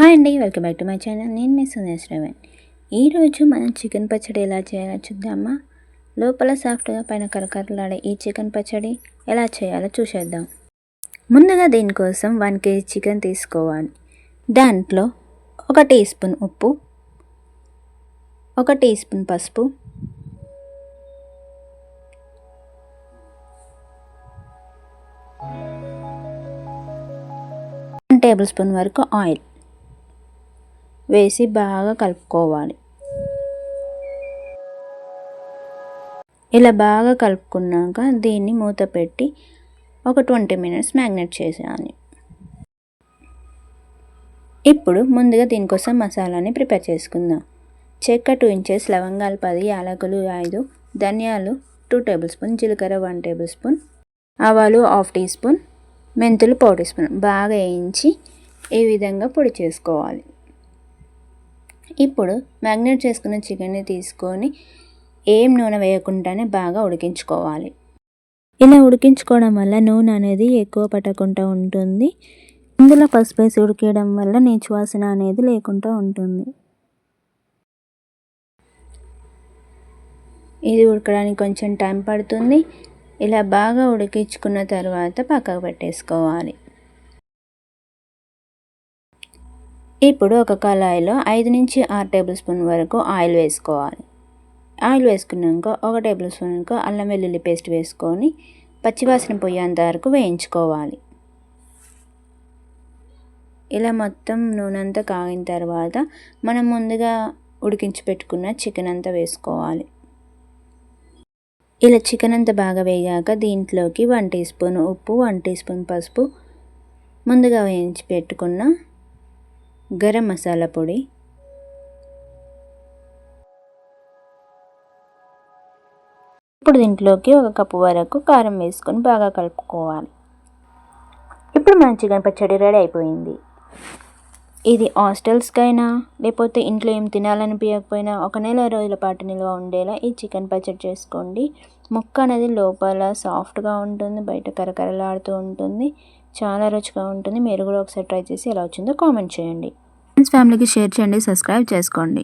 Hi అండి welcome back to my channel. నేను మీ సునేష్ రేవన్ ఈరోజు మనం చికెన్ పచ్చడి ఎలా చేయాలో చూద్దామా? లోపల సాఫ్ట్గా పైన కరకరలాడే ఈ చికెన్ పచ్చడి ఎలా చేయాలో చూసేద్దాం. ముందుగా దీనికోసం వన్ కేజీ చికెన్ తీసుకోవాలి. దాంట్లో ఒక టీ స్పూన్ ఉప్పు ఒక టీ స్పూన్ పసుపు వన్ టేబుల్ స్పూన్ వరకు ఆయిల్. వేసి బాగా కలుపుకోవాలి. ఇలా బాగా కలుపుకున్నాక దీన్ని మూత పెట్టి ఒక ట్వంటీ మినిట్స్ మ్యాగ్నెట్ చేసేయాలి. ఇప్పుడు ముందుగా దీనికోసం మసాలాని ప్రిపేర్ చేసుకుందాం. చెక్క టూ ఇంచెస్ లవంగాలు పది యాలకులు ఐదు ధనియాలు టూ టేబుల్ స్పూన్ జీలకర్ర వన్ టేబుల్ స్పూన్ ఆవాలు హాఫ్ టీ స్పూన్ మెంతులు పావు టీ స్పూన్ బాగా వేయించి ఈ విధంగా పొడి చేసుకోవాలి. ఇప్పుడు మ్యాగ్నేట్ చేసుకున్న చికెన్ని తీసుకొని ఏం నూనె వేయకుండానే బాగా ఉడికించుకోవాలి. ఇలా ఉడికించుకోవడం వల్ల నూనె అనేది ఎక్కువ పట్టకుండా ఉంటుంది. ఇందులో పసుపు వేసి ఉడికేయడం వల్ల నీచు వాసన అనేది లేకుండా ఉంటుంది. ఇది ఉడకడానికి కొంచెం టైం పడుతుంది. ఇలా బాగా ఉడికించుకున్న తర్వాత పక్కకు పెట్టేసుకోవాలి. ఇప్పుడు ఒక కళాయిలో ఐదు నుంచి ఆరు టేబుల్ స్పూన్ వరకు ఆయిల్ వేసుకోవాలి. ఆయిల్ వేసుకున్నాక ఒక టేబుల్ స్పూన్ అల్లం వెల్లుల్లి పేస్ట్ వేసుకొని పచ్చివాసన పోయేంత వరకు వేయించుకోవాలి. ఇలా మొత్తం నూనె అంతా కాగిన తర్వాత మనం ముందుగా ఉడికించి పెట్టుకున్న చికెన్ అంతా వేసుకోవాలి. ఇలా చికెన్ అంతా బాగా వేగాక దీంట్లోకి వన్ టీ స్పూన్ ఉప్పు వన్ టీ స్పూన్ పసుపు ముందుగా వేయించి పెట్టుకున్న గరం మసాలా పొడి. ఇప్పుడు దీంట్లోకి ఒక కప్పు వరకు కారం వేసుకొని బాగా కలుపుకోవాలి. ఇప్పుడు మన చికెన్ పచ్చడి రెడీ అయిపోయింది. ఇది హాస్టల్స్కైనా లేకపోతే ఇంట్లో ఏం తినాలనిపించకపోయినా ఒక నెల రోజుల పాటు నిల్వ ఉండేలా ఈ చికెన్ పచ్చడి చేసుకోండి. ముక్క అనేది లోపల సాఫ్ట్గా ఉంటుంది బయట కరకరలాడుతూ ఉంటుంది. చాలా రుచిగా ఉంటుంది. మీరు కూడా ఒకసారి ట్రై చేసి ఎలా వచ్చిందో కామెంట్ చేయండి. ఫ్రెండ్స్ ఫ్యామిలీకి షేర్ చేయండి సబ్స్క్రైబ్ చేసుకోండి.